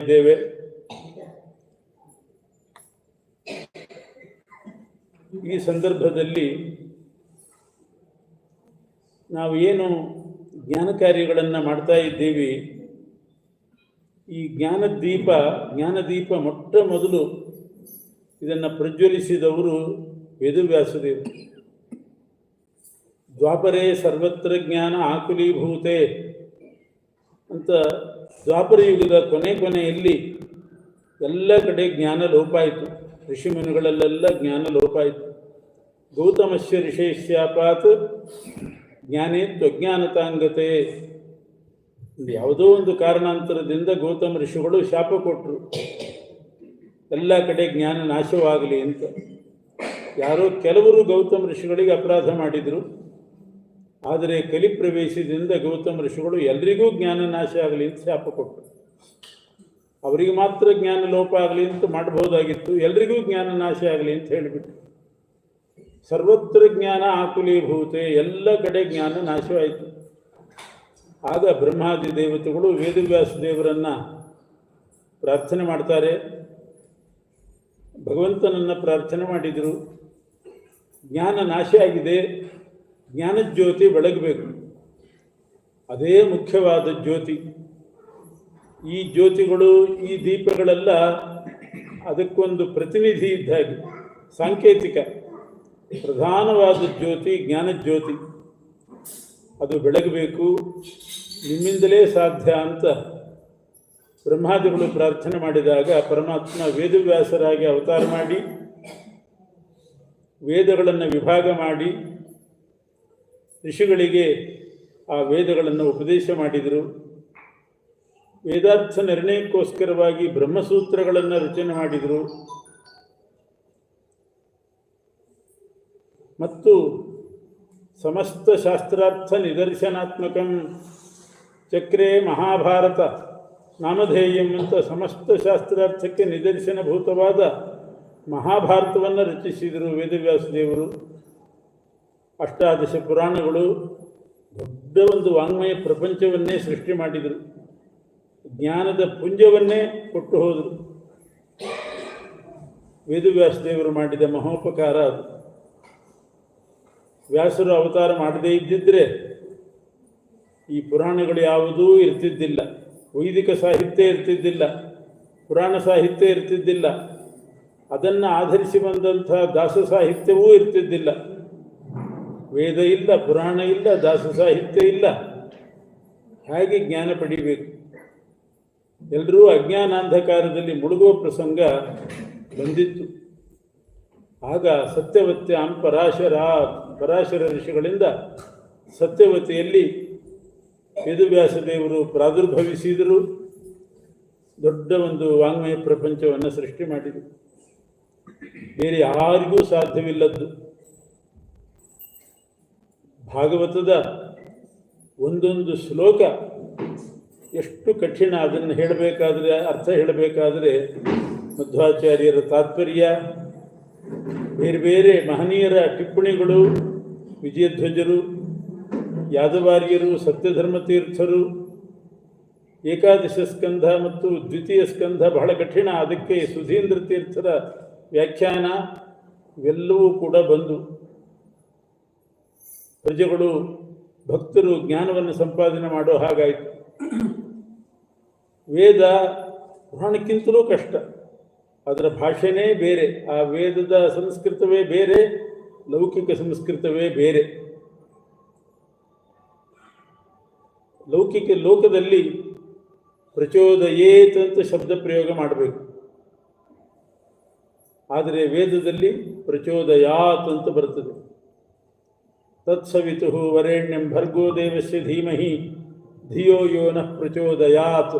ಇದ್ದೇವೆ. ಈ ಸಂದರ್ಭದಲ್ಲಿ ನಾವು ಏನು ಜ್ಞಾನ ಕಾರ್ಯಗಳನ್ನು ಮಾಡ್ತಾ ಇದ್ದೀವಿ. ಈ ಜ್ಞಾನದೀಪ ಜ್ಞಾನದೀಪ ಮೊಟ್ಟ ಮೊದಲು ಇದನ್ನು ಪ್ರಜ್ವಲಿಸಿದವರು ವೇದವ್ಯಾಸದೇವರು. ದ್ವಾಪರೇ ಸರ್ವತ್ರ ಜ್ಞಾನ ಆಕುಲೀಭೂತೆ ಅಂತ ದ್ವಾಪರ ಯುಗದ ಕೊನೆ ಕೊನೆಯಲ್ಲಿ ಎಲ್ಲ ಕಡೆ ಜ್ಞಾನ ಲೋಪ ಆಯಿತು. ಋಷಿಮುನಿಗಳಲ್ಲೆಲ್ಲ ಜ್ಞಾನ ಲೋಪ ಆಯಿತು. ಗೌತಮಸ್ಯ ಋಷೇಶ್ಯಾಪಾತ್ ಜ್ಞಾನೇ ತ್ವಜ್ಞಾನತಾಂಗತೆ. ಯಾವುದೋ ಒಂದು ಕಾರಣಾಂತರದಿಂದ ಗೌತಮ ಋಷಿಗಳು ಶಾಪ ಕೊಟ್ಟರು ಎಲ್ಲ ಕಡೆ ಜ್ಞಾನ ನಾಶವಾಗಲಿ ಅಂತ. ಯಾರೋ ಕೆಲವರು ಗೌತಮ ಋಷಿಗಳಿಗೆ ಅಪರಾಧ ಮಾಡಿದರು. ಆದರೆ ಕಲಿ ಪ್ರವೇಶದಿಂದ ಗೌತಮ ಋಷಿಗಳು ಎಲ್ರಿಗೂ ಜ್ಞಾನ ನಾಶ ಆಗಲಿ ಅಂತ ಶಾಪ ಕೊಟ್ಟರು. ಅವರಿಗೆ ಮಾತ್ರ ಜ್ಞಾನ ಲೋಪ ಆಗಲಿ ಅಂತ ಮಾಡಬಹುದಾಗಿತ್ತು. ಎಲ್ರಿಗೂ ಜ್ಞಾನ ನಾಶ ಆಗಲಿ ಅಂತ ಹೇಳಿಬಿಟ್ಟು ಸರ್ವತ್ರ ಜ್ಞಾನ ಆಕುಲೀಭೂತೆ ಎಲ್ಲ ಕಡೆ ಜ್ಞಾನ ನಾಶವಾಯಿತು. ಆಗ ಬ್ರಹ್ಮಾದಿ ದೇವತೆಗಳು ವೇದವ್ಯಾಸ ದೇವರನ್ನು ಪ್ರಾರ್ಥನೆ ಮಾಡ್ತಾರೆ. ಭಗವಂತನನ್ನು ಪ್ರಾರ್ಥನೆ ಮಾಡಿದರು. ಜ್ಞಾನ ನಾಶ ಆಗಿದೆ. ಜ್ಞಾನಜ್ಯೋತಿ ಬೆಳಗಬೇಕು. ಅದೇ ಮುಖ್ಯವಾದ ಜ್ಯೋತಿ. ಈ ಜ್ಯೋತಿಗಳು, ಈ ದೀಪಗಳೆಲ್ಲ ಅದಕ್ಕೊಂದು ಪ್ರತಿನಿಧಿ ಇದ್ದ ಹಾಗೆ, ಸಾಂಕೇತಿಕ. ಪ್ರಧಾನವಾದ ಜ್ಯೋತಿ ಜ್ಞಾನಜ್ಯೋತಿ ಅದು ಬೆಳಗಬೇಕು, ನಿಮ್ಮಿಂದಲೇ ಸಾಧ್ಯ ಅಂತ ಬ್ರಹ್ಮಾದಿಗಳು ಪ್ರಾರ್ಥನೆ ಮಾಡಿದಾಗ ಪರಮಾತ್ಮ ವೇದವ್ಯಾಸರಾಗಿ ಅವತಾರ ಮಾಡಿ, ವೇದಗಳನ್ನು ವಿಭಾಗ ಮಾಡಿ ಋಷಿಗಳಿಗೆ ಆ ವೇದಗಳನ್ನು ಉಪದೇಶ ಮಾಡಿದರು. ವೇದಾರ್ಥ ನಿರ್ಣಯಕ್ಕೋಸ್ಕರವಾಗಿ ಬ್ರಹ್ಮಸೂತ್ರಗಳನ್ನು ರಚನೆ ಮಾಡಿದರು. ಮತ್ತು ಸಮಸ್ತ ಶಾಸ್ತ್ರಾರ್ಥ ನಿದರ್ಶನಾತ್ಮಕಂ ಚಕ್ರೇ ಮಹಾಭಾರತ ನಾಮಧೇಯಂ ಅಂತ ಸಮಸ್ತ ಶಾಸ್ತ್ರಾರ್ಥಕ್ಕೆ ನಿದರ್ಶನಭೂತವಾದ ಮಹಾಭಾರತವನ್ನು ರಚಿಸಿದರು ವೇದವ್ಯಾಸ ದೇವರು ಅಷ್ಟಾದಶ ಪುರಾಣಗಳು ದೊಡ್ಡ ಒಂದು ವಾಂಗ್ಮಯ ಪ್ರಪಂಚವನ್ನೇ ಸೃಷ್ಟಿ ಮಾಡಿದರು. ಜ್ಞಾನದ ಪುಂಜವನ್ನೇ ಕೊಟ್ಟು ಹೋದರು. ವೇದವ್ಯಾಸ ದೇವರು ಮಾಡಿದ ಮಹೋಪಕಾರ ಅದು. ವ್ಯಾಸರು ಅವತಾರ ಮಾಡದೇ ಇದ್ದಿದ್ದರೆ ಈ ಪುರಾಣಗಳು ಯಾವುದೂ ಇರ್ತಿದ್ದಿಲ್ಲ. ವೈದಿಕ ಸಾಹಿತ್ಯ ಇರ್ತಿದ್ದಿಲ್ಲ. ಪುರಾಣ ಸಾಹಿತ್ಯ ಇರ್ತಿದ್ದಿಲ್ಲ. ಅದನ್ನು ಆಧರಿಸಿ ಬಂದಂಥ ದಾಸ ಸಾಹಿತ್ಯವೂ ಇರ್ತಿದ್ದಿಲ್ಲ. ವೇದ ಇಲ್ಲ, ಪುರಾಣ ಇಲ್ಲ, ದಾಸ ಸಾಹಿತ್ಯ ಇಲ್ಲ. ಹಾಗೆ ಜ್ಞಾನ ಪಡಿಬೇಕು. ಎಲ್ಲರೂ ಅಜ್ಞಾನಾಂಧಕಾರದಲ್ಲಿ ಮುಳುಗುವ ಪ್ರಸಂಗ ಬಂದಿತ್ತು. ಆಗ ಸತ್ಯವತ್ಯಾಂ ಪರಾಶರ ಪರಾಶರ ಋಷಿಗಳಿಂದ ಸತ್ಯವತಿಯಲ್ಲಿ ವೇದವ್ಯಾಸ ದೇವರು ಪ್ರಾದುರ್ಭವಿಸಿದರು. ದೊಡ್ಡ ಒಂದು ವಾಂಗ್ಮಯ ಪ್ರಪಂಚವನ್ನು ಸೃಷ್ಟಿ ಮಾಡಿದರು. ಬೇರೆ ಯಾರಿಗೂ ಸಾಧ್ಯವಿಲ್ಲದ್ದು. ಭಾಗವತದ ಒಂದೊಂದು ಶ್ಲೋಕ ಎಷ್ಟು ಕಠಿಣ, ಅದನ್ನು ಹೇಳಬೇಕಾದ್ರೆ, ಅರ್ಥ ಹೇಳಬೇಕಾದರೆ ಮಧ್ವಾಚಾರ್ಯರ ತಾತ್ಪರ್ಯ, ಬೇರೆ ಬೇರೆ ಮಹನೀಯರ ಟಿಪ್ಪಣಿಗಳು, ವಿಜಯಧ್ವಜರು, ಯಾದವಾರ್ಯರು ಸತ್ಯಧರ್ಮ ತೀರ್ಥರು ಏಕಾದಶ ಸ್ಕಂಧ ಮತ್ತು ದ್ವಿತೀಯ ಸ್ಕಂಧ ಬಹಳ ಕಠಿಣ. ಅದಕ್ಕೆ ಸುಧೀಂದ್ರ ತೀರ್ಥರ ವ್ಯಾಖ್ಯಾನ ಇವೆಲ್ಲವೂ ಕೂಡ ಬಂದು ಪ್ರಜೆಗಳು ಭಕ್ತರು ಜ್ಞಾನವನ್ನು ಸಂಪಾದನೆ ಮಾಡೋ ಹಾಗಾಯಿತು. ವೇದ ಪುರಾಣಕ್ಕಿಂತಲೂ ಕಷ್ಟ. ಅದರ ಭಾಷೆನೇ ಬೇರೆ. ಆ ವೇದದ ಸಂಸ್ಕೃತವೇ ಬೇರೆ, ಲೌಕಿಕ ಸಂಸ್ಕೃತವೇ ಬೇರೆ. ಲೌಕಿಕ ಲೋಕದಲ್ಲಿ ಪ್ರಚೋದಯೇತ್ ಅಂತ ಶಬ್ದ ಪ್ರಯೋಗ ಮಾಡಬೇಕು. ಆದರೆ ವೇದದಲ್ಲಿ ಪ್ರಚೋದಯಾತ್ ಅಂತ ಬರ್ತದೆ. ತತ್ಸವಿತು ವರೆಣ್ಯಂ ಭರ್ಗೋ ದೇವಸ್ಯ ಧೀಮಹಿ ಧಿಯೋ ಯೋ ನಃ ಪ್ರಚೋದಯಾತ್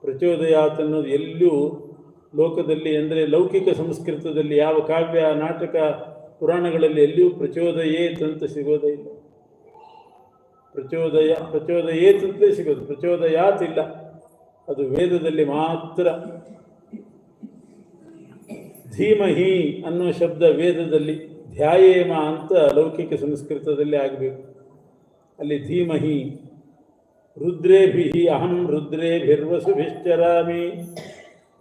ಪ್ರಚೋದಯಾತ್ ಅನ್ನೋದು ಎಲ್ಲೂ ಲೋಕದಲ್ಲಿ ಅಂದರೆ ಲೌಕಿಕ ಸಂಸ್ಕೃತದಲ್ಲಿ ಯಾವ ಕಾವ್ಯ, ನಾಟಕ, ಪುರಾಣಗಳಲ್ಲಿ ಎಲ್ಲಿಯೂ ಪ್ರಚೋದಯೇ ಅಂತ ಸಿಗೋದೇ ಇಲ್ಲ. ಪ್ರಚೋದಯ ಪ್ರಚೋದಯೇ ಅಂತಲೇ ಸಿಗೋದು, ಪ್ರಚೋದಯಾತ್ ಇಲ್ಲ. ಅದು ವೇದದಲ್ಲಿ ಮಾತ್ರ. ಧೀಮಹಿ ಅನ್ನೋ ಶಬ್ದ ವೇದದಲ್ಲಿ. ಧ್ಯಾಯೇಮ ಅಂತ ಲೌಕಿಕ ಸಂಸ್ಕೃತದಲ್ಲಿ ಆಗಬೇಕು. ಅಲ್ಲಿ ಧೀಮಹಿ ರುದ್ರೇಭಿ ಅಹಂ ರುದ್ರೇಭಿರ್ವಸುಭಿಶ್ಚರಾಮಿ.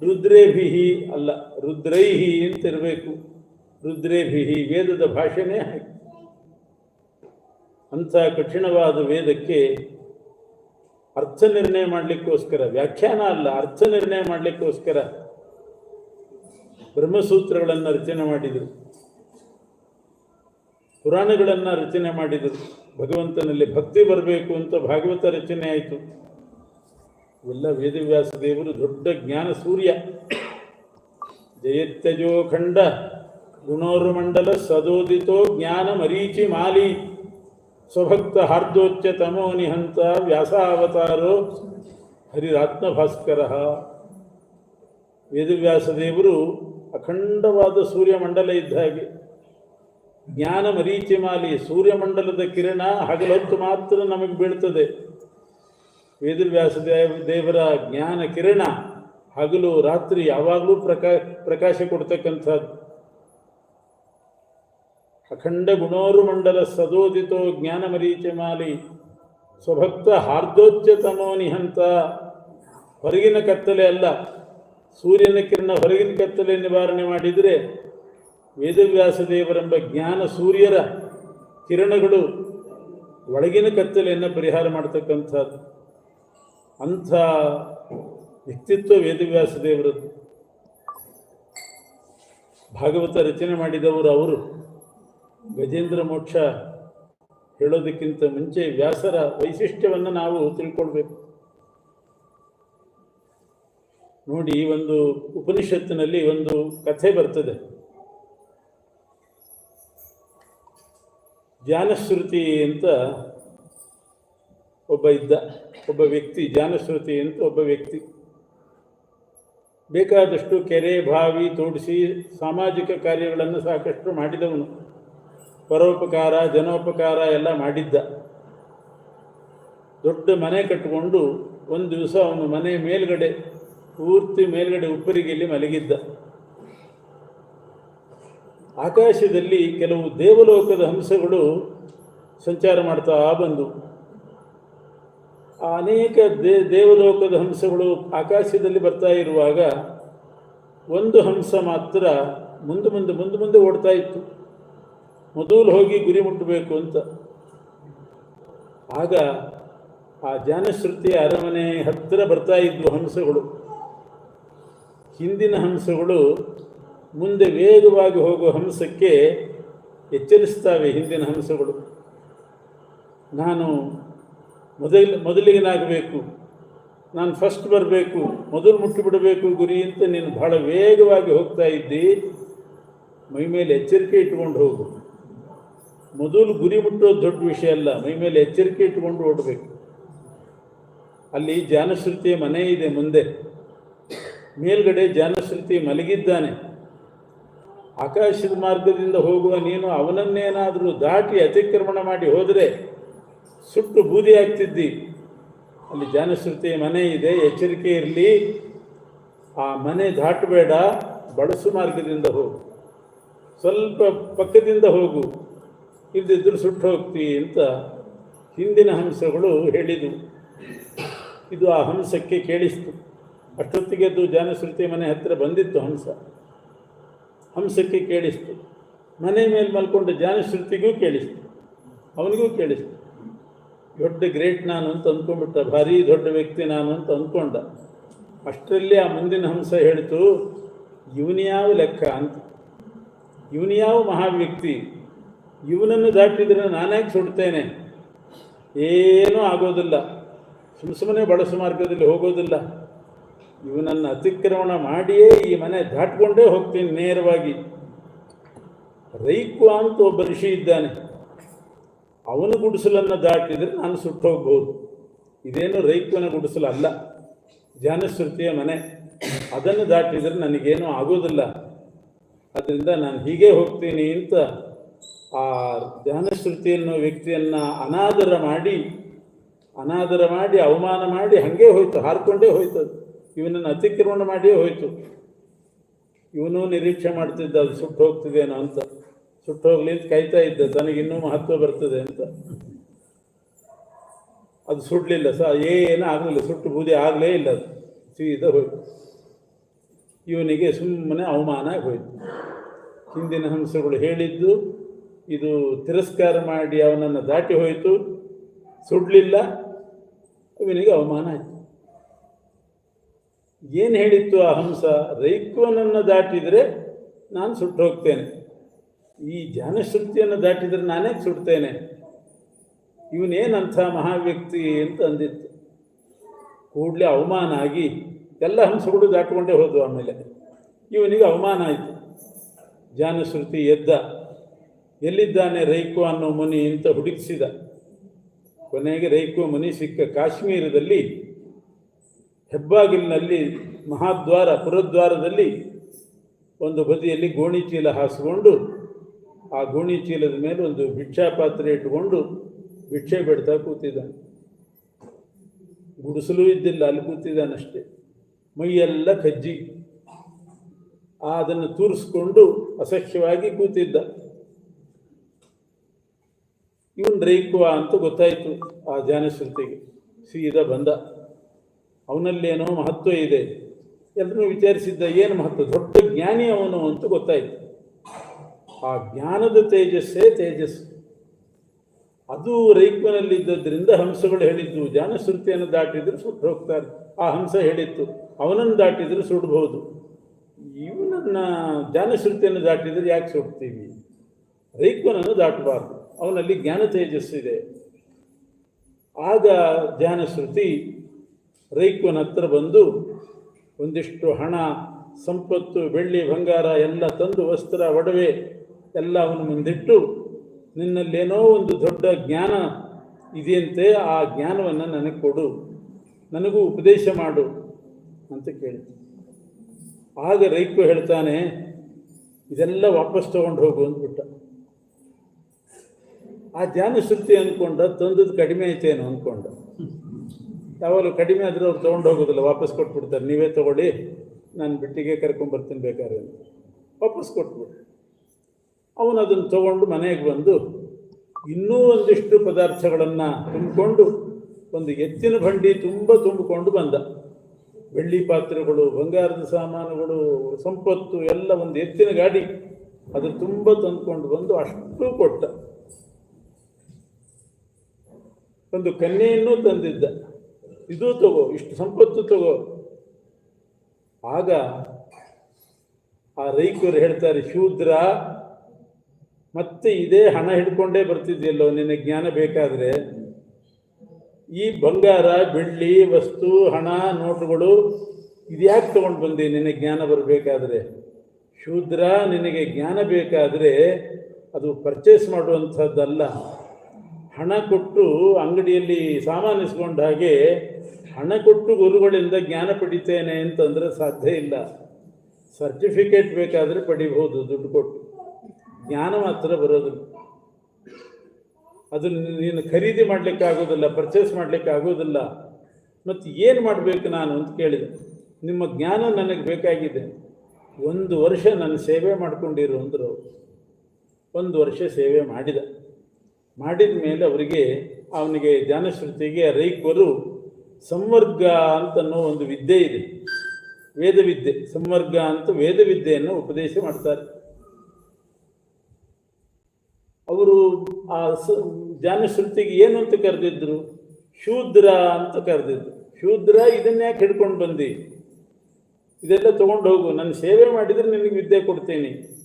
ರುದ್ರೇಭಿ ಅಲ್ಲ, ರುದ್ರೈಹಿ ಅಂತಿರಬೇಕು. ರುದ್ರೇಭಿ ವೇದದ ಭಾಷೆನೇ ಹಾಗೆ. ಅಂಥ ಕಠಿಣವಾದ ವೇದಕ್ಕೆ ಅರ್ಥ ನಿರ್ಣಯ ಮಾಡಲಿಕ್ಕೋಸ್ಕರ, ವ್ಯಾಖ್ಯಾನ ಅಲ್ಲ, ಅರ್ಥ ನಿರ್ಣಯ ಮಾಡಲಿಕ್ಕೋಸ್ಕರ ಬ್ರಹ್ಮಸೂತ್ರಗಳನ್ನು ರಚನೆ ಮಾಡಿದರು. ಪುರಾಣಗಳನ್ನು ರಚನೆ ಮಾಡಿದರು. ಭಗವಂತನಲ್ಲಿ ಭಕ್ತಿ ಬರಬೇಕು ಅಂತ ಭಾಗವತ ರಚನೆ ಆಯಿತು. ಎಲ್ಲ ವೇದವ್ಯಾಸ ದೇವರು ದೊಡ್ಡ ಜ್ಞಾನ ಸೂರ್ಯ. ಜಯತ್ಯಜೋ ಖಂಡ, ಗುಣೋರ್ಮಂಡಲ ಸದೋದಿತೋ ಜ್ಞಾನ ಮರೀಚಿ ಮಾಲಿ. ಸ್ವಭಕ್ತ ಹಾರ್ದೋಚ್ಯ ತಮೋ ನಿಹಂತ ವ್ಯಾಸಾವತಾರೋ ಹರಿರಾತ್ಮಭಾಸ್ಕರ ವೇದವ್ಯಾಸ ದೇವರು ಅಖಂಡವಾದ ಸೂರ್ಯಮಂಡಲ ಇದ್ದ ಹಾಗೆ. ಜ್ಞಾನ ಮರೀಚಿಮಾಲಿ ಸೂರ್ಯಮಂಡಲದ ಕಿರಣ ಹಗಲೊತ್ತು ಮಾತ್ರ ನಮಗೆ ಬೀಳ್ತದೆ. ವೇದವ್ಯಾಸ ದೇವ ದೇವರ ಜ್ಞಾನ ಕಿರಣ ಹಗಲು ರಾತ್ರಿ ಯಾವಾಗಲೂ ಪ್ರಕಾಶ ಪ್ರಕಾಶ ಕೊಡ್ತಕ್ಕಂಥದ್ದು. ಅಖಂಡ ಗುಣೋರು ಮಂಡಲ ಸದೋದಿತೋ ಜ್ಞಾನ ಮರೀಚಿಮಾಲಿ ಸ್ವಭಕ್ತ ಹಾರ್ದೋಚ್ಯತಮೋ ನಿಹಂತ. ಹೊರಗಿನ ಕತ್ತಲೆ ಅಲ್ಲ, ಸೂರ್ಯನ ಕಿರಣ ಹೊರಗಿನ ಕತ್ತಲೆ ನಿವಾರಣೆ ಮಾಡಿದರೆ ವೇದವ್ಯಾಸ ದೇವರೆಂಬ ಜ್ಞಾನ ಸೂರ್ಯರ ಕಿರಣಗಳು ಒಳಗಿನ ಕತ್ತಲೆಯನ್ನು ಪರಿಹಾರ ಮಾಡ್ತಕ್ಕಂಥದ್ದು. ಅಂಥ ವ್ಯಕ್ತಿತ್ವ ವೇದವ್ಯಾಸ ದೇವರದ್ದು. ಭಾಗವತ ರಚನೆ ಮಾಡಿದವರು ಅವರು. ಗಜೇಂದ್ರ ಮೋಕ್ಷ ಹೇಳೋದಕ್ಕಿಂತ ಮುಂಚೆ ವ್ಯಾಸರ ವೈಶಿಷ್ಟ್ಯವನ್ನು ನಾವು ತಿಳ್ಕೊಳ್ಬೇಕು. ನೋಡಿ ಒಂದು ಉಪನಿಷತ್ತಿನಲ್ಲಿ ಒಂದು ಕಥೆ ಬರ್ತದೆ. ಜಾನಶ್ರುತಿ ಅಂತ ಒಬ್ಬ ಇದ್ದ, ಒಬ್ಬ ವ್ಯಕ್ತಿ ಜಾನಶ್ರುತಿ ಅಂತ ಒಬ್ಬ ವ್ಯಕ್ತಿ. ಬೇಕಾದಷ್ಟು ಕೆರೆ, ಬಾವಿ, ತೋಡಿಸಿ ಸಾಮಾಜಿಕ ಕಾರ್ಯಗಳನ್ನು ಸಾಕಷ್ಟು ಮಾಡಿದವನು. ಪರೋಪಕಾರ, ಜನೋಪಕಾರ ಎಲ್ಲ ಮಾಡಿದ್ದ. ದೊಡ್ಡ ಮನೆ ಕಟ್ಟಿಕೊಂಡು ಒಂದು ದಿವಸ ಅವನು ಮನೆ ಮೇಲ್ಗಡೆ, ಪೂರ್ತಿ ಮೇಲ್ಗಡೆ ಉಪ್ಪರಿಗೆಯಲ್ಲಿ ಮಲಗಿದ್ದ. ಆಕಾಶದಲ್ಲಿ ಕೆಲವು ದೇವಲೋಕದ ಹಂಸಗಳು ಸಂಚಾರ ಮಾಡ್ತಾ ಬಂದು, ಆ ಅನೇಕ ದೇ, ದೇವಲೋಕದ ಹಂಸಗಳು ಆಕಾಶದಲ್ಲಿ ಬರ್ತಾ ಇರುವಾಗ ಒಂದು ಹಂಸ ಮಾತ್ರ ಮುಂದೆ ಮುಂದೆ ಮುಂದೆ ಮುಂದೆ ಓಡ್ತಾ ಇತ್ತು. ಮೊದಲು ಹೋಗಿ ಗುರಿ ಮುಟ್ಟಬೇಕು ಅಂತ. ಆಗ ಆ ಜಾನಶ್ರುತಿಯ ಅರಮನೆ ಹತ್ತಿರ ಬರ್ತಾ ಇದ್ವು ಹಂಸಗಳು. ಹಿಂದಿನ ಹಂಸಗಳು ಮುಂದೆ ವೇಗವಾಗಿ ಹೋಗುವ ಹಂಸಕ್ಕೆ ಎಚ್ಚರಿಸ್ತಾವೆ ಹಿಂದಿನ ಹಂಸಗಳು. ನಾನು ಮೊದಲ, ಮೊದಲಿಗನಾಗಬೇಕು. ನಾನು ಫಸ್ಟ್ ಬರಬೇಕು. ಮೊದಲು ಮುಟ್ಟಿಬಿಡಬೇಕು ಗುರಿ ಅಂತ ನೀನು ಬಹಳ ವೇಗವಾಗಿ ಹೋಗ್ತಾ ಇದ್ದಿ. ಮೈ ಮೇಲೆ ಎಚ್ಚರಿಕೆ ಇಟ್ಕೊಂಡು ಹೋಗು. ಮೊದಲು ಗುರಿ ಮುಟ್ಟೋದು ದೊಡ್ಡ ವಿಷಯ ಅಲ್ಲ. ಮೈ ಮೇಲೆ ಎಚ್ಚರಿಕೆ ಇಟ್ಕೊಂಡು ಓಡಬೇಕು. ಅಲ್ಲಿ ಜಾನಶ್ರುತಿಯ ಮನೆ ಇದೆ ಮುಂದೆ. ಮೇಲ್ಗಡೆ ಜಾನಶ್ರುತಿ ಮಲಗಿದ್ದಾನೆ. ಆಕಾಶದ ಮಾರ್ಗದಿಂದ ಹೋಗುವ ನೀನು ಅವನನ್ನೇನಾದರೂ ದಾಟಿ ಅತಿಕ್ರಮಣ ಮಾಡಿ ಹೋದರೆ ಸುಟ್ಟು ಬೂದಿ ಆಗ್ತಿದ್ದಿ ಅಲ್ಲಿ ಜಾನಶ್ರುತಿಯ ಮನೆ ಇದೆ, ಎಚ್ಚರಿಕೆ ಇರಲಿ. ಆ ಮನೆ ದಾಟಬೇಡ, ಬಳಸು ಮಾರ್ಗದಿಂದ ಹೋಗು. ಸ್ವಲ್ಪ ಪಕ್ಕದಿಂದ ಹೋಗು. ಇಲ್ಲದಿದ್ದರೂ ಸುಟ್ಟು ಹೋಗ್ತಿ ಅಂತ ಹಿಂದಿನ ಹಂಸಗಳು ಹೇಳಿದವು. ಇದು ಆ ಹಂಸಕ್ಕೆ ಕೇಳಿಸ್ತು. ಅಷ್ಟೊತ್ತಿಗೆದ್ದು ಜಾನಶ್ರುತಿ ಮನೆ ಹತ್ತಿರ ಬಂದಿತ್ತು ಹಂಸ. ಹಂಸಕ್ಕೆ ಕೇಳಿಸ್ತು. ಮನೆ ಮೇಲೆ ಮಲ್ಕೊಂಡ ಜಾನಶ್ರುತಿಗೂ ಕೇಳಿಸ್ತು. ಅವನಿಗೂ ಕೇಳಿಸ್ತು. ದೊಡ್ಡ ಗ್ರೇಟ್ ನಾನು ಅಂತ ಅಂದ್ಕೊಂಡ್ಬಿಟ್ಟ, ಭಾರಿ ದೊಡ್ಡ ವ್ಯಕ್ತಿ ನಾನು ಅಂತ ಅಂದ್ಕೊಂಡ. ಅಷ್ಟರಲ್ಲಿ ಆ ಮುಂದಿನ ಹಂಸ ಹೇಳಿತು ಇವನ್ಯಾವ ಲೆಕ್ಕ ಅಂತ. ಇವನ್ಯಾವ ಮಹಾವ್ಯಕ್ತಿ. ಇವನನ್ನು ದಾಟಿದ್ರೆ ನಾನಾಗಿ ಸುಡ್ತೇನೆ. ಏನೂ ಆಗೋದಿಲ್ಲ. ಸುಮ್ಮ ಸುಮ್ಮನೆ ಬಳಸು ಮಾರ್ಗದಲ್ಲಿ ಹೋಗೋದಿಲ್ಲ. ಇವನನ್ನು ಅತಿಕ್ರಮಣ ಮಾಡಿಯೇ ಈ ಮನೆ ದಾಟ್ಕೊಂಡೇ ಹೋಗ್ತೀನಿ ನೇರವಾಗಿ. ರೈಕು ಅಂತ ಒಬ್ಬ ಋಷಿ ಇದ್ದಾನೆ. ಅವನ ಗುಡಿಸಲನ್ನು ದಾಟಿದರೆ ನಾನು ಸುಟ್ಟು ಹೋಗ್ಬೋದು. ಇದೇನು ರೈಕುವನ ಗುಡಿಸಲು ಅಲ್ಲ ಧ್ಯಾನಶ್ರುತಿಯ ಮನೆ. ಅದನ್ನು ದಾಟಿದರೆ ನನಗೇನೂ ಆಗೋದಿಲ್ಲ. ಅದರಿಂದ ನಾನು ಹೀಗೆ ಹೋಗ್ತೀನಿ ಅಂತ ಆ ಧ್ಯಾನಶ್ರುತಿ ಅನ್ನೋ ವ್ಯಕ್ತಿಯನ್ನು ಅನಾದರ ಮಾಡಿ ಅನಾದರ ಮಾಡಿ, ಅವಮಾನ ಮಾಡಿ ಹಾಗೆ ಹೋಯ್ತು, ಹಾರ್ಕೊಂಡೇ ಹೋಯ್ತು ಅದು ಇವನನ್ನು ಅತಿಕ್ರಮಣ ಮಾಡಿಯೇ ಹೋಯಿತು. ಇವನು ನಿರೀಕ್ಷೆ ಮಾಡ್ತಿದ್ದ, ಅದು ಸುಟ್ಟು ಹೋಗ್ತಿದ್ದೇನೋ ಅಂತ. ಸುಟ್ಟು ಹೋಗ್ಲಿ ಅಂತ ಕಾಯ್ತಾ ಇದ್ದ, ತನಗೆ ಇನ್ನೂ ಮಹತ್ವ ಬರ್ತದೆ ಅಂತ. ಅದು ಸುಡಲಿಲ್ಲ, ಸ ಏನು ಆಗಲಿಲ್ಲ, ಸುಟ್ಟು ಬೂದಿ ಆಗಲೇ ಇಲ್ಲ ಅದು. ಸೀದಾ ಹೋಯ್ತು. ಇವನಿಗೆ ಸುಮ್ಮನೆ ಅವಮಾನ ಹೋಯ್ತು ಹಿಂದಿನ ಹಂಸಗಳು ಹೇಳಿದ್ದು, ಇದು ತಿರಸ್ಕಾರ ಮಾಡಿ ಅವನನ್ನು ದಾಟಿ ಹೋಯಿತು. ಸುಡಲಿಲ್ಲ, ಇವನಿಗೆ ಅವಮಾನ ಆಯಿತು. ಏನು ಹೇಳಿತ್ತು ಆ ಹಂಸ? ರೈಕ್ವನನ್ನು ದಾಟಿದರೆ ನಾನು ಸುಟ್ಟು ಹೋಗ್ತೇನೆ. ಈ ಜ್ಞಾನಶ್ರುತಿಯನ್ನು ದಾಟಿದರೆ ನಾನೇ ಸುಡ್ತೇನೆ. ಇವನೇನಂಥ ಮಹಾವ್ಯಕ್ತಿ ಅಂತ ಅಂದಿತ್ತು. ಕೂಡಲೇ ಅವಮಾನ ಆಗಿ ಎಲ್ಲ ಹಂಸಗಳು ದಾಟಿಕೊಂಡೇ ಹೋದವು ಆಮೇಲೆ. ಇವನಿಗೆ ಅವಮಾನ ಆಯಿತು. ಜಾನಶ್ರುತಿ ಎದ್ದ. ಎಲ್ಲಿದ್ದಾನೆ ರೈಕು ಅನ್ನೋ ಮುನಿ ಅಂತ ಹುಡುಕಿಸಿದ. ಕೊನೆಗೆ ರೈಕು ಮುನಿ ಸಿಕ್ಕ ಕಾಶ್ಮೀರದಲ್ಲಿ ಹೆಬ್ಬಾಗಿಲಿನಲ್ಲಿ ಮಹಾದ್ವಾರ, ಪುರದ್ವಾರದಲ್ಲಿ ಒಂದು ಬದಿಯಲ್ಲಿ ಗೋಣಿ ಚೀಲ ಹಾಸಿಕೊಂಡು, ಆ ಗೋಣಿ ಚೀಲದ ಮೇಲೆ ಒಂದು ಭಿಕ್ಷಾ ಪಾತ್ರೆ ಇಟ್ಟುಕೊಂಡು ಭಿಕ್ಷೆ ಬಿಡ್ತಾ ಕೂತಿದ್ದಾನೆ. ಗುಡಿಸಲು ಇದ್ದಿಲ್ಲ, ಅಲ್ಲಿ ಕೂತಿದ್ದಾನಷ್ಟೇ. ಮೈಯೆಲ್ಲ ಕಜ್ಜಿ. ಅದನ್ನು ತೂರಿಸ್ಕೊಂಡು ಅಸಹ್ಯವಾಗಿ ಕೂತಿದ್ದ. ಇವನ್ ರೈಕುವ ಅಂತ ಗೊತ್ತಾಯಿತು ಆ ಧ್ಯಾನಶ್ರುತಿಗೆ ಸೀದಾ ಬಂದ. ಅವನಲ್ಲೇನೋ ಮಹತ್ವ ಇದೆ. ಎಲ್ಲರೂ ವಿಚಾರಿಸಿದ್ದ ಏನು ಮಹತ್ವ? ದೊಡ್ಡ ಜ್ಞಾನಿ ಅವನು ಅಂತ ಗೊತ್ತಾಯಿತು. ಆ ಜ್ಞಾನದ ತೇಜಸ್ಸೇ ತೇಜಸ್ಸು. ಅದು ರೈಕ್ವನಲ್ಲಿದ್ದದ್ರಿಂದ ಹಂಸಗಳು ಹೇಳಿದ್ದು. ಜ್ಞಾನಶ್ರುತಿಯನ್ನು ದಾಟಿದ್ರೆ ಸುಟ್ಟು ಹೋಗ್ತಾರೆ. ಆ ಹಂಸ ಹೇಳಿತ್ತು. ಅವನನ್ನು ದಾಟಿದ್ರೆ ಸುಡಬಹುದು ಇವನನ್ನು ಜ್ಞಾನಶ್ರುತಿಯನ್ನು ದಾಟಿದ್ರೆ ಯಾಕೆ ಸುಡ್ತೀವಿ? ರೈಕ್ವನನ್ನು ದಾಟಬಾರ್ದು. ಅವನಲ್ಲಿ ಜ್ಞಾನ ತೇಜಸ್ಸಿದೆ ಆಗ ಜ್ಞಾನಶ್ರುತಿ ರೈಕ್ವನ ಹತ್ರ ಬಂದು ಒಂದಿಷ್ಟು ಹಣ, ಸಂಪತ್ತು, ಬೆಳ್ಳಿ, ಬಂಗಾರ ಎಲ್ಲ ತಂದು ವಸ್ತ್ರ, ಒಡವೆ ಎಲ್ಲ ಮುಂದಿಟ್ಟು ನಿನ್ನಲ್ಲೇನೋ ಒಂದು ದೊಡ್ಡ ಜ್ಞಾನ ಇದೆಯಂತೆ ಆ ಜ್ಞಾನವನ್ನು ನನಗೆ ಕೊಡು. ನನಗೂ ಉಪದೇಶ ಮಾಡು ಅಂತ ಕೇಳಿದೆ ಆಗ ರೈಕು ಹೇಳ್ತಾನೆ, ಇದೆಲ್ಲ ವಾಪಸ್ ತಗೊಂಡು ಹೋಗು ಅಂದ್ಬಿಟ್ಟ. ಆ ಧ್ಯಾನಶ್ರುತಿ ಅಂದ್ಕೊಂಡ ತಂದದ್ದು ಕಡಿಮೆ ಐತೇನೋ ಅಂದ್ಕೊಂಡ ಯಾವಾಗಲೂ ಕಡಿಮೆ ಆದರೆ ಅವ್ರು ತೊಗೊಂಡು ಹೋಗೋದಿಲ್ಲ, ವಾಪಸ್ ಕೊಟ್ಬಿಡ್ತಾರೆ. ನೀವೇ ತಗೊಳ್ಳಿ, ನಾನು ಬಿಟ್ಟಿಗೆ ಕರ್ಕೊಂಬರ್ತೀನಿ ಬೇಕಾದ್ರೆ ಅಂತ. ವಾಪಸ್ ಕೊಟ್ಬಿಟ್ಟು ಅವನು ಅದನ್ನು ತೊಗೊಂಡು ಮನೆಗೆ ಬಂದು ಇನ್ನೂ ಒಂದಿಷ್ಟು ಪದಾರ್ಥಗಳನ್ನು ತುಂಬಿಕೊಂಡು ಒಂದು ಎತ್ತಿನ ಬಂಡಿ ತುಂಬ ತುಂಬಿಕೊಂಡು ಬಂದ. ಬೆಳ್ಳಿ ಪಾತ್ರೆಗಳು, ಬಂಗಾರದ ಸಾಮಾನುಗಳು, ಸಂಪತ್ತು ಎಲ್ಲ ಒಂದು ಎತ್ತಿನ ಗಾಡಿ ಅದು ತುಂಬ ತಂದ್ಕೊಂಡು ಬಂದು ಅಷ್ಟು ಕೊಟ್ಟ. ಒಂದು ಕನ್ಯೆಯನ್ನು ತಂದಿದ್ದ. ಇದು ತಗೋ, ಇಷ್ಟು ಸಂಪತ್ತು ತಗೋ. ಆಗ ಆ ರೈಕರು ಹೇಳ್ತಾರೆ, ಶೂದ್ರ, ಮತ್ತೆ ಇದೇ ಹಣ ಹಿಡ್ಕೊಂಡೇ ಬರ್ತಿದ್ಯಲ್ಲೋ, ನಿನ್ನ ಜ್ಞಾನ ಬೇಕಾದರೆ. ಈ ಬಂಗಾರ, ಬೆಳ್ಳಿ, ವಸ್ತು, ಹಣ, ನೋಟುಗಳು ಇದ್ಯಾಕೆ ತಗೊಂಡು ಬಂದಿ? ನಿನಗೆ ಜ್ಞಾನ ಬರಬೇಕಾದ್ರೆ. ಶೂದ್ರ, ನಿನಗೆ ಜ್ಞಾನ ಬೇಕಾದರೆ ಅದು ಪರ್ಚೇಸ್ ಮಾಡುವಂಥದ್ದಲ್ಲ. ಹಣ ಕೊಟ್ಟು ಅಂಗಡಿಯಲ್ಲಿ ಸಾಮಾನಿಸ್ಕೊಂಡ ಹಾಗೆ ಹಣ ಕೊಟ್ಟು ಗುರುಗಳಿಂದ ಜ್ಞಾನ ಪಡಿತೇನೆ ಅಂತಂದರೆ ಸಾಧ್ಯ ಇಲ್ಲ. ಸರ್ಟಿಫಿಕೇಟ್ ಬೇಕಾದರೆ ಪಡಿಬಹುದು, ದುಡ್ಡು ಕೊಟ್ಟು. ಜ್ಞಾನ ಮಾತ್ರ ಬರೋದು. ಅದು ನೀನು ಖರೀದಿ ಮಾಡಲಿಕ್ಕೆ ಆಗೋದಿಲ್ಲ ಪರ್ಚೇಸ್ ಮಾಡಲಿಕ್ಕೆ ಆಗೋದಿಲ್ಲ. ಮತ್ತು ಏನು ಮಾಡಬೇಕು ನಾನು ಅಂತ ಕೇಳಿದೆ. ನಿಮ್ಮ ಜ್ಞಾನ ನನಗೆ ಬೇಕಾಗಿದೆ. ಒಂದು ವರ್ಷ ನನ್ನ ಸೇವೆ ಮಾಡಿಕೊಂಡಿರು ಅಂದರು ಒಂದು ವರ್ಷ ಸೇವೆ ಮಾಡಿದ. ಮಾಡಿದ ಮೇಲೆ ಅವರಿಗೆ ಅವನಿಗೆ ಜ್ಞಾನಶ್ರುತಿಗೆ ರೈಕರು ಸಂವರ್ಗ ಅಂತನ್ನೋ ಒಂದು ವಿದ್ಯೆ ಇದೆ. ವೇದವಿದ್ಯೆ. ಸಂವರ್ಗ ಅಂತ ವೇದವಿದ್ಯೆಯನ್ನು ಉಪದೇಶ ಮಾಡ್ತಾರೆ. ಅವರು ಆ ಸ ಜ್ಞಾನಶ್ರುತಿಗೆ ಏನು ಅಂತ ಕರೆದಿದ್ರು? ಶೂದ್ರ ಅಂತ ಕರೆದಿದ್ರು. ಶೂದ್ರ ಇದನ್ನ ಯಾಕೆ ಹಿಡ್ಕೊಂಡು ಬಂದು? ಇದೆಲ್ಲ ತಗೊಂಡು ಹೋಗು. ನನ್ನ ಸೇವೆ ಮಾಡಿದರೆ ನಿನಗೆ ವಿದ್ಯೆ ಕೊಡ್ತೀನಿ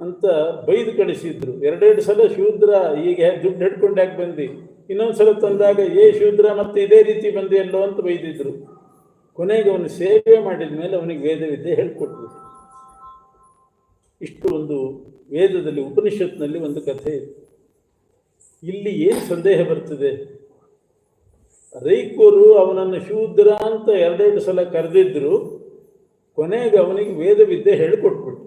ಅಂತ ಬೈದು ಕಳಿಸಿದ್ರು. ಎರಡೆರಡು ಸಲ ಶೂದ್ರ, ಈಗ ದುಡ್ಡು ಹಿಡ್ಕೊಂಡು ಯಾಕೆ ಬಂದು? ಇನ್ನೊಂದು ಸಲ ತಂದಾಗ ಏ ಶೂದ್ರ ಮತ್ತೆ ಇದೇ ರೀತಿ ಬಂದೆಯಲ್ಲೋ ಅಂತ ಬೈದಿದ್ರು. ಕೊನೆಗೆ ಅವನು ಸೇವೆ ಮಾಡಿದ ಮೇಲೆ ಅವನಿಗೆ ವೇದವಿದ್ಯೆ ಹೇಳ್ಕೊಟ್ರು. ಇಷ್ಟು ಒಂದು ವೇದದಲ್ಲಿ, ಉಪನಿಷತ್ನಲ್ಲಿ ಒಂದು ಕಥೆ. ಇದೆ ಇಲ್ಲಿ ಏನು ಸಂದೇಹ ಬರ್ತದೆ? ರೈಕೋರು ಅವನನ್ನು ಶೂದ್ರ ಅಂತ ಎರಡೆರಡು ಸಲ ಕರೆದಿದ್ರು. ಕೊನೆಗೆ ಅವನಿಗೆ ವೇದವಿದ್ಯೆ ಹೇಳಿಕೊಟ್ಬಿಟ್ಟು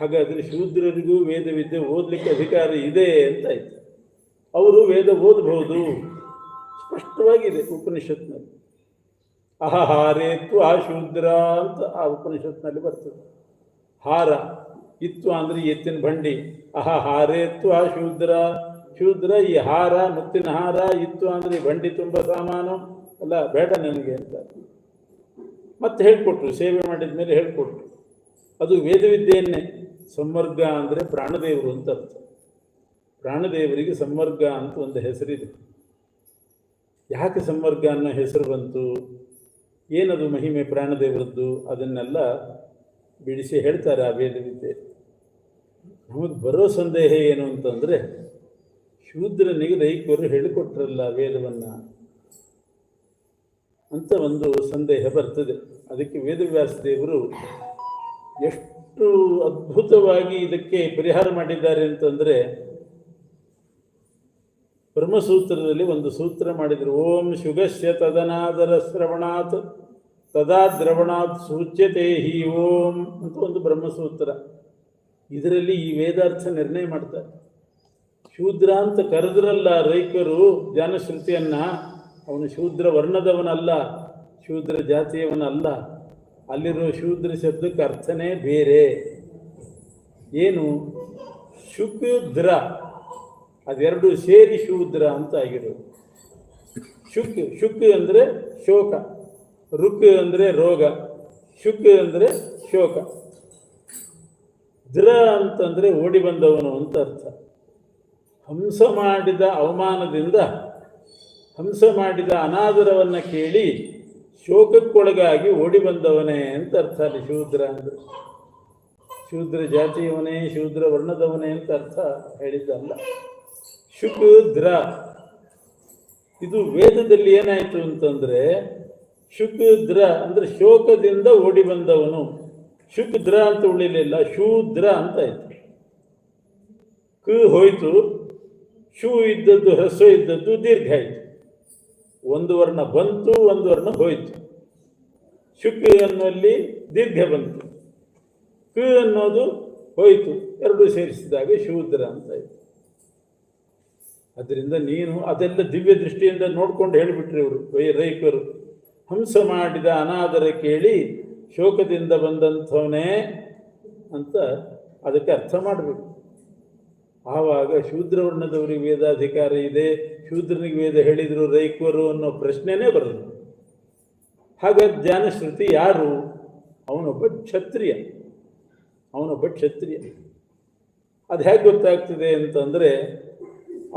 ಹಾಗಾದರೆ ಶೂದ್ರರಿಗೂ ವೇದವಿದ್ಯೆ ಓದಲಿಕ್ಕೆ ಅಧಿಕಾರ ಇದೆ ಅಂತ ಆಯ್ತು ಅವರು ವೇದ ಓದಬಹುದು ಸ್ಪಷ್ಟವಾಗಿದೆ ಉಪನಿಷತ್ನಲ್ಲಿ. ಅಹಹಾರೇತ್ವ ಶೂದ್ರ ಅಂತ ಆ ಉಪನಿಷತ್ನಲ್ಲಿ ಬರ್ತದೆ. ಹಾರ ಇತ್ತು ಅಂದರೆ ಎತ್ತಿನ ಬಂಡಿ. ಅಹ ಆ ಶೂದ್ರ. ಶೂದ್ರ ಈ ಹಾರ, ಮುತ್ತಿನ ಹಾರ ಇತ್ತು ಅಂದರೆ ಬಂಡಿ ತುಂಬ ಸಾಮಾನು. ಅಲ್ಲ, ಬೇಡ ನನಗೆ ಅಂತ. ಮತ್ತೆ ಹೇಳ್ಕೊಟ್ರು, ಸೇವೆ ಮಾಡಿದ ಮೇಲೆ ಹೇಳ್ಕೊಟ್ರು. ಅದು ವೇದವಿದ್ಯೆಯನ್ನೇ. ಸಂವರ್ಗ ಅಂದರೆ ಪ್ರಾಣದೇವರು ಅಂತ ಅರ್ಥ ಪ್ರಾಣದೇವರಿಗೆ ಸಂವರ್ಗ ಅಂತ ಒಂದು ಹೆಸರಿದೆ. ಯಾಕೆ ಸಂವರ್ಗ ಅನ್ನೋ ಹೆಸರು ಬಂತು? ಏನದು ಮಹಿಮೆ ಪ್ರಾಣದೇವರದ್ದು? ಅದನ್ನೆಲ್ಲ ಬಿಡಿಸಿ ಹೇಳ್ತಾರೆ ಆ ವೇದವಿದ್ಯೆ ನಮಗೆ ಬರೋ ಸಂದೇಹ ಏನು ಅಂತಂದರೆ, ಶೂದ್ರನಿಗೆ ದೈಕ್ಯರು ಹೇಳಿಕೊಟ್ರಲ್ಲ ವೇದವನ್ನು ಅಂತ ಒಂದು ಸಂದೇಹ ಬರ್ತದೆ. ಅದಕ್ಕೆ ವೇದವ್ಯಾಸ ದೇವರು ಎಷ್ಟು ಅದ್ಭುತವಾಗಿ ಇದಕ್ಕೆ ಪರಿಹಾರ ಮಾಡಿದ್ದಾರೆ ಅಂತಂದರೆ ಬ್ರಹ್ಮಸೂತ್ರದಲ್ಲಿ ಒಂದು ಸೂತ್ರ ಮಾಡಿದರು, ಓಂ ಶುಗಸ್ಯ ತದನಾದರ ಶ್ರವಣಾತ್, ತದಾ ದ್ರವಣಾತ್ ಸೂಚ್ಯತೆ ಹಿ ಓಂ ಅಂತ ಒಂದು ಬ್ರಹ್ಮಸೂತ್ರ. ಇದರಲ್ಲಿ ಈ ವೇದಾರ್ಥ ನಿರ್ಣಯ ಮಾಡ್ತಾರೆ. ಶೂದ್ರ ಅಂತ ಕರೆದ್ರಲ್ಲ ರೈಕರು ಜ್ಞಾನಶ್ರುತಿಯನ್ನ ಅವನು ಶೂದ್ರ ವರ್ಣದವನಲ್ಲ, ಶೂದ್ರ ಜಾತಿಯವನಲ್ಲ, ಅಲ್ಲಿರೋ ಶೂದ್ರ ಶಬ್ದಕ್ಕೆ ಅರ್ಥನೇ ಬೇರೆ. ಏನು? ಶುಕ್ರ ಅದೆರಡು ಸೇರಿ ಶೂದ್ರ ಅಂತ ಆಗಿರೋದು ಶುಕ್ ಶುಕ್ ಅಂದರೆ ಶೋಕ, ರುಕ್ ಅಂದರೆ ರೋಗ, ಶುಕ್ ಅಂದರೆ ಶೋಕ. ದ್ರ ಅಂತಂದರೆ ಓಡಿ ಬಂದವನು ಅಂತ ಅರ್ಥ. ಹಂಸ ಮಾಡಿದ ಅವಮಾನದಿಂದ, ಹಂಸ ಮಾಡಿದ ಅನಾದರವನ್ನು ಕೇಳಿ ಶೋಕಕ್ಕೊಳಗಾಗಿ ಓಡಿ ಬಂದವನೇ ಅಂತ ಅರ್ಥ ಅಲ್ಲಿ ಶೂದ್ರ ಅಂದರೆ. ಶೂದ್ರ ಜಾತಿಯವನೇ, ಶೂದ್ರ ವರ್ಣದವನೇ ಅಂತ ಅರ್ಥ ಹೇಳಿದ್ದಲ್ಲ. ಶುಕ್ ದ್ರ ಇದು ವೇದದಲ್ಲಿ ಏನಾಯಿತು ಅಂತಂದರೆ ಶುಕ್ರ ಅಂದ್ರೆ ಅಂದರೆ ಶೋಕದಿಂದ ಓಡಿ ಬಂದವನು. ಶುಕ್ರ ಅಂತ ಉಳಿಲಿಲ್ಲ, ಶೂದ್ರ ಅಂತ ಆಯ್ತು ಕ ಹೋಯ್ತು, ಶೂ ಇದ್ದದ್ದು ಹಸು ಇದ್ದದ್ದು ದೀರ್ಘ ಆಯಿತು. ಒಂದು ವರ್ಣ ಬಂತು, ಒಂದು ವರ್ಣ ಹೋಯಿತು. ಶುಕ್ ಅನ್ನುವಲ್ಲಿ ದೀರ್ಘ ಬಂತು. ಕ ಅನ್ನೋದು ಹೋಯಿತು, ಎರಡು ಸೇರಿಸಿದಾಗ ಶೂದ್ರ ಅಂತ ಆಯಿತು ಅದರಿಂದ ನೀನು ಅದೆಲ್ಲ ದಿವ್ಯ ದೃಷ್ಟಿಯಿಂದ ನೋಡ್ಕೊಂಡು ಹೇಳಿಬಿಟ್ರಿ ಇವರು. ವೈ ರೈಕರು, ಹಂಸ ಮಾಡಿದ ಅನಾದರ ಕೇಳಿ ಶೋಕದಿಂದ ಬಂದಂಥವನೇ ಅಂತ ಅದಕ್ಕೆ ಅರ್ಥ ಮಾಡಬೇಕು. ಆವಾಗ ಶೂದ್ರವರ್ಣದವರಿಗೆ ವೇದಾಧಿಕಾರ ಇದೆ, ಶೂದ್ರನಿಗೆ ವೇದ ಹೇಳಿದರು ರೈಕ್ವರು ಅನ್ನೋ ಪ್ರಶ್ನೆನೇ ಬರಲ್ಲ. ಹಾಗೆ ಜ್ಞಾನಶ್ರುತಿ ಯಾರು? ಅವನೊಬ್ಬ ಕ್ಷತ್ರಿಯ. ಅವನೊಬ್ಬ ಕ್ಷತ್ರಿಯ. ಅದು ಹೇಗೆ ಗೊತ್ತಾಗ್ತದೆ ಅಂತಂದರೆ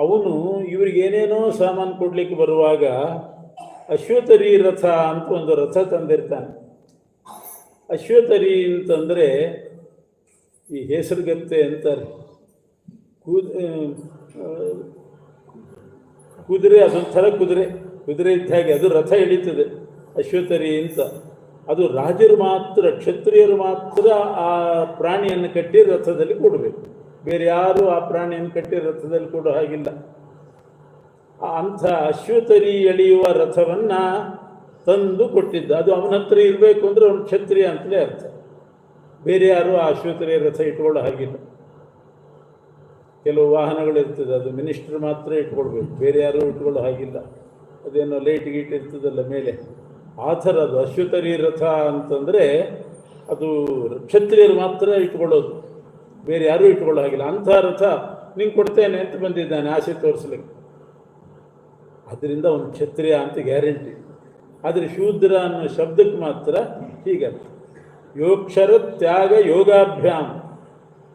ಅವನು ಇವ್ರಿಗೇನೇನೋ ಸಾಮಾನು ಕೊಡ್ಲಿಕ್ಕೆ ಬರುವಾಗ ಅಶ್ವತರಿ ರಥ ಅಂತ ಒಂದು ರಥ ತಂದಿರ್ತಾನೆ. ಅಶ್ವತರಿ ಅಂತಂದರೆ ಈ ಹೆಸರುಗತ್ತೆ ಅಂತಾರೆ. ಕೂದ ಕುದುರೆ, ಅದೊಂಥರ ಕುದುರೆ. ಕುದುರೆ ಇದ್ದ ಹಾಗೆ ಅದು ರಥ ಎಳೀತದೆ ಅಶ್ವತರಿ ಅಂತ. ಅದು ರಾಜರು ಮಾತ್ರ, ಕ್ಷತ್ರಿಯರು ಮಾತ್ರ ಆ ಪ್ರಾಣಿಯನ್ನು ಕಟ್ಟಿ ರಥದಲ್ಲಿ ಕೊಡಬೇಕು. ಬೇರೆ ಯಾರು ಆ ಪ್ರಾಣಿಯನ್ನು ಕಟ್ಟಿ ರಥದಲ್ಲಿ ಕೊಡೋ ಹಾಗಿಲ್ಲ. ಅಂಥ ಅಶ್ವತರಿ ಎಳೆಯುವ ರಥವನ್ನ ತಂದು ಕೊಟ್ಟಿದ್ದ. ಅದು ಅವನ ಹತ್ರ ಇರಬೇಕು ಅಂದ್ರೆ ಅವನು ಕ್ಷತ್ರಿಯ ಅಂತಲೇ ಅರ್ಥ. ಬೇರೆ ಯಾರು ಆ ಅಶ್ವತರಿ ರಥ ಇಟ್ಕೊಳ್ಳೋ ಹಾಗಿಲ್ಲ. ಕೆಲವು ವಾಹನಗಳು ಇರ್ತದೆ, ಅದು ಮಿನಿಸ್ಟರ್ ಮಾತ್ರ ಇಟ್ಕೊಳ್ಬೇಕು. ಬೇರೆ ಯಾರೂ ಇಟ್ಕೊಳ್ಳೋ ಹಾಗಿಲ್ಲ. ಅದೇನೋ ಲೈಟ್ ಗೀಟ್ ಇರ್ತದಲ್ಲ ಮೇಲೆ. ಆ ಥರ ಅದು ಅಶ್ವತರಿ ರಥ ಅಂತಂದರೆ ಅದು ಕ್ಷತ್ರಿಯರು ಮಾತ್ರ ಇಟ್ಕೊಳ್ಳೋದು. ಬೇರೆ ಯಾರೂ ಇಟ್ಕೊಳ್ಳೋ ಹಾಗಿಲ್ಲ. ಅಂಥ ಅರ್ಥ ನಿಂಗೆ ಕೊಡ್ತೇನೆ ಅಂತ ಬಂದಿದ್ದಾನೆ, ಆಸೆ ತೋರಿಸ್ಲಿಕ್ಕೆ. ಅದರಿಂದ ಒಂದು ಕ್ಷತ್ರಿಯ ಅಂತ ಗ್ಯಾರಂಟಿ. ಆದರೆ ಶೂದ್ರ ಅನ್ನೋ ಶಬ್ದಕ್ಕೆ ಮಾತ್ರ ಹೀಗೆ ಯೋಕ್ಷರ ತ್ಯಾಗ ಯೋಗಾಭ್ಯಾಮ್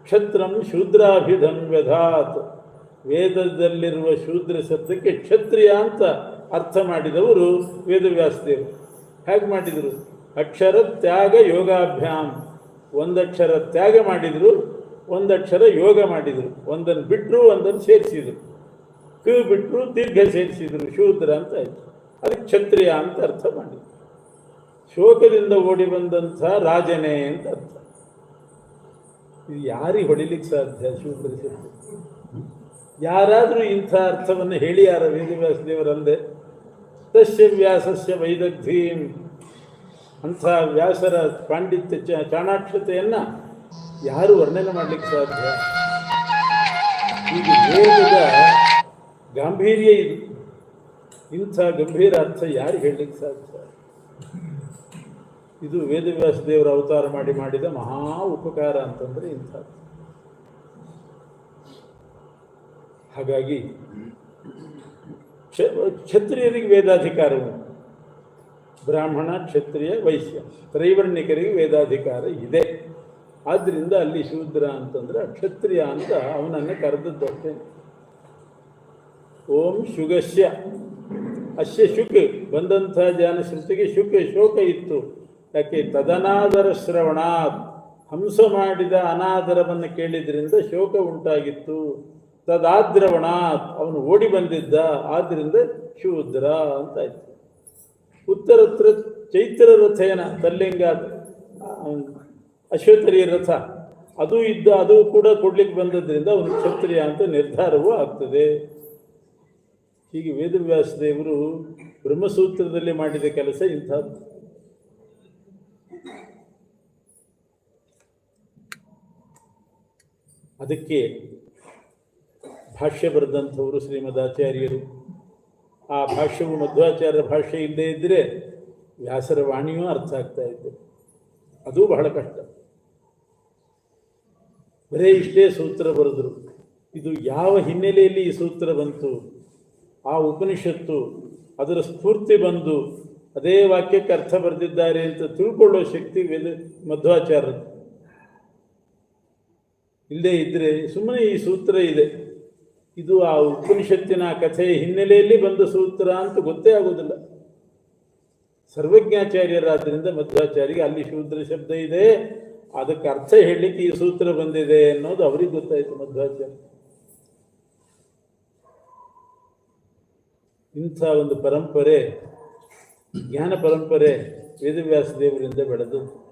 ಕ್ಷತ್ರಂ ಶೂದ್ರಾಭಿಧನ್ವ್ಯಧಾತ್ ವೇದದಲ್ಲಿರುವ ಶೂದ್ರ ಶಬ್ದಕ್ಕೆ ಕ್ಷತ್ರಿಯ ಅಂತ ಅರ್ಥ ಮಾಡಿದವರು ವೇದವ್ಯಾಸದೇವರು. ಹೇಗೆ ಮಾಡಿದರು? ಅಕ್ಷರ ತ್ಯಾಗ ಯೋಗಾಭ್ಯಾಮ್ ಒಂದಕ್ಷರ ತ್ಯಾಗ ಮಾಡಿದರು ಒಂದಕ್ಷರ ಯೋಗ ಮಾಡಿದರು. ಒಂದನ್ನು ಬಿಟ್ಟರು ಒಂದನ್ನು ಸೇರಿಸಿದರು. ಕ ಬಿಟ್ಟರು ದೀರ್ಘ ಸೇರಿಸಿದರು, ಶೂದ್ರ ಅಂತ ಆಯಿತು. ಅದಕ್ಕೆ ಕ್ಷತ್ರಿಯ ಅಂತ ಅರ್ಥ ಮಾಡಿದರು. ಶೋಕದಿಂದ ಓಡಿ ಬಂದಂಥ ರಾಜನೇ ಅಂತ ಅರ್ಥ. ಇದು ಯಾರಿಗೆ ಹೊಡಿಲಿಕ್ಕೆ ಸಾಧ್ಯ ಶೂದ್ರ ಶಬ್ದ ಯಾರಾದರೂ ಇಂಥ ಅರ್ಥವನ್ನು ಹೇಳಿ ಯಾರ ವೇದವ್ಯಾಸ ದೇವರಂದೆ ತಸ್ಯ ವ್ಯಾಸಸ್ಯ ವೈದಗ್ಧೀಂ. ಅಂಥ ವ್ಯಾಸರ ಪಾಂಡಿತ್ಯ ಚಾಣಾಕ್ಷತೆಯನ್ನು ಯಾರು ವರ್ಣನೆ ಮಾಡಲಿಕ್ಕೆ ಸಾಧ್ಯ? ಈಗ ವೇದದ ಗಾಂಭೀರ್ಯ ಇದು. ಇಂಥ ಗಂಭೀರ ಅರ್ಥ ಯಾರು ಹೇಳಲಿಕ್ಕೆ ಸಾಧ್ಯ? ಇದು ವೇದವ್ಯಾಸ ದೇವರ ಅವತಾರ ಮಾಡಿ ಮಾಡಿದ ಮಹಾ ಉಪಕಾರ ಅಂತಂದ್ರೆ ಇಂಥ ಹಾಗಾಗಿ ಕ್ಷ- ಕ್ಷತ್ರಿಯರಿಗೆ ವೇದಾಧಿಕಾರ ಬ್ರಾಹ್ಮಣ ಕ್ಷತ್ರಿಯ ವೈಶ್ಯ, ತ್ರೈವರ್ಣಿಕರಿಗೆ ವೇದಾಧಿಕಾರ ಇದೆ. ಆದ್ದರಿಂದ ಅಲ್ಲಿ ಶೂದ್ರ ಅಂತಂದ್ರೆ ಕ್ಷತ್ರಿಯ ಅಂತ ಅವನನ್ನು ಕರೆದದ್ದಷ್ಟೇ ಓಂ ಶುಗಸ್ಯ ಅಶ್ಯ ಶುಕ್. ಬಂದಂಥ ಜಾನಶ್ರುತಿಗೆ ಶುಕ್ ಶೋಕ ಇತ್ತು. ಯಾಕೆ? ತದನಾದರ ಶ್ರವಣಾತ್. ಹಂಸ ಮಾಡಿದ ಅನಾದರವನ್ನು ಕೇಳಿದ್ರಿಂದ ಶೋಕ ಉಂಟಾಗಿತ್ತು. ತದಾದ್ರವಣಾತ್. ಅವನು ಓಡಿ ಬಂದಿದ್ದ. ಆದ್ದರಿಂದ ಶೂದ್ರ ಅಂತಾಯ್ತು. ಉತ್ತರತ್ರ ಚೈತ್ರ ರಥೇನ ತಲ್ಲಿಂಗ ಅಶ್ವತರಿ ರಥ ಅದು ಇದ್ದ, ಅದು ಕೂಡ ಕೊಡ್ಲಿಕ್ಕೆ ಬಂದದ್ರಿಂದ ಅವನು ಕ್ಷತ್ರಿಯ ಅಂತ ನಿರ್ಧಾರವೂ ಆಗ್ತದೆ. ಹೀಗೆ ವೇದವ್ಯಾಸ ದೇವರು ಬ್ರಹ್ಮಸೂತ್ರದಲ್ಲಿ ಮಾಡಿದ ಕೆಲಸ ಇಂಥದ್ದು. ಅದಕ್ಕೆ ಭಾಷ್ಯ ಬರೆದಂಥವರು ಶ್ರೀಮದಾಚಾರ್ಯರು. ಆ ಭಾಷ್ಯವು ಮಧ್ವಾಚಾರ್ಯರ ಭಾಷೆ ಇಲ್ಲದೇ ಇದ್ದರೆ ವ್ಯಾಸರ ವಾಣಿಯೂ ಅರ್ಥ ಆಗ್ತಾ ಇತ್ತು ಅದು ಬಹಳ ಕಷ್ಟ. ಬರೇ ಇಷ್ಟೇ ಸೂತ್ರ ಬರೆದರು. ಇದು ಯಾವ ಹಿನ್ನೆಲೆಯಲ್ಲಿ ಈ ಸೂತ್ರ ಬಂತು? ಆ ಉಪನಿಷತ್ತು ಅದರ ಸ್ಫೂರ್ತಿ ಬಂದು ಅದೇ ವಾಕ್ಯಕ್ಕೆ ಅರ್ಥ ಬರೆದಿದ್ದಾರೆ ಅಂತ ತಿಳ್ಕೊಳ್ಳೋ ಶಕ್ತಿ ವೇದ ಮಧ್ವಾಚಾರ್ಯರು. ಇಲ್ಲದೇ ಇದ್ದರೆ ಸುಮ್ಮನೆ ಈ ಸೂತ್ರ ಇದೆ. ಇದು ಆ ಉಪನಿಷತ್ತಿನ ಕಥೆಯ ಹಿನ್ನೆಲೆಯಲ್ಲಿ ಬಂದ ಸೂತ್ರ ಅಂತ ಗೊತ್ತೇ ಆಗೋದಿಲ್ಲ. ಸರ್ವಜ್ಞಾಚಾರ್ಯರಾದ್ರಿಂದ ಮಧ್ವಾಚಾರ್ಯ ಅಲ್ಲಿ ಶೂದ್ರ ಶಬ್ದ ಇದೆ. ಅದಕ್ಕೆ ಅರ್ಥ ಹೇಳಲಿಕ್ಕೆ ಈ ಸೂತ್ರ ಬಂದಿದೆ ಅನ್ನೋದು ಅವರಿಗೆ ಗೊತ್ತಾಯಿತು ಮಧ್ವಾಚಾರ್ಯ. ಇಂಥ ಒಂದು ಪರಂಪರೆ, ಜ್ಞಾನ ಪರಂಪರೆ ವೇದವ್ಯಾಸ ದೇವರಿಂದ ಬೆಳೆದದ್ದು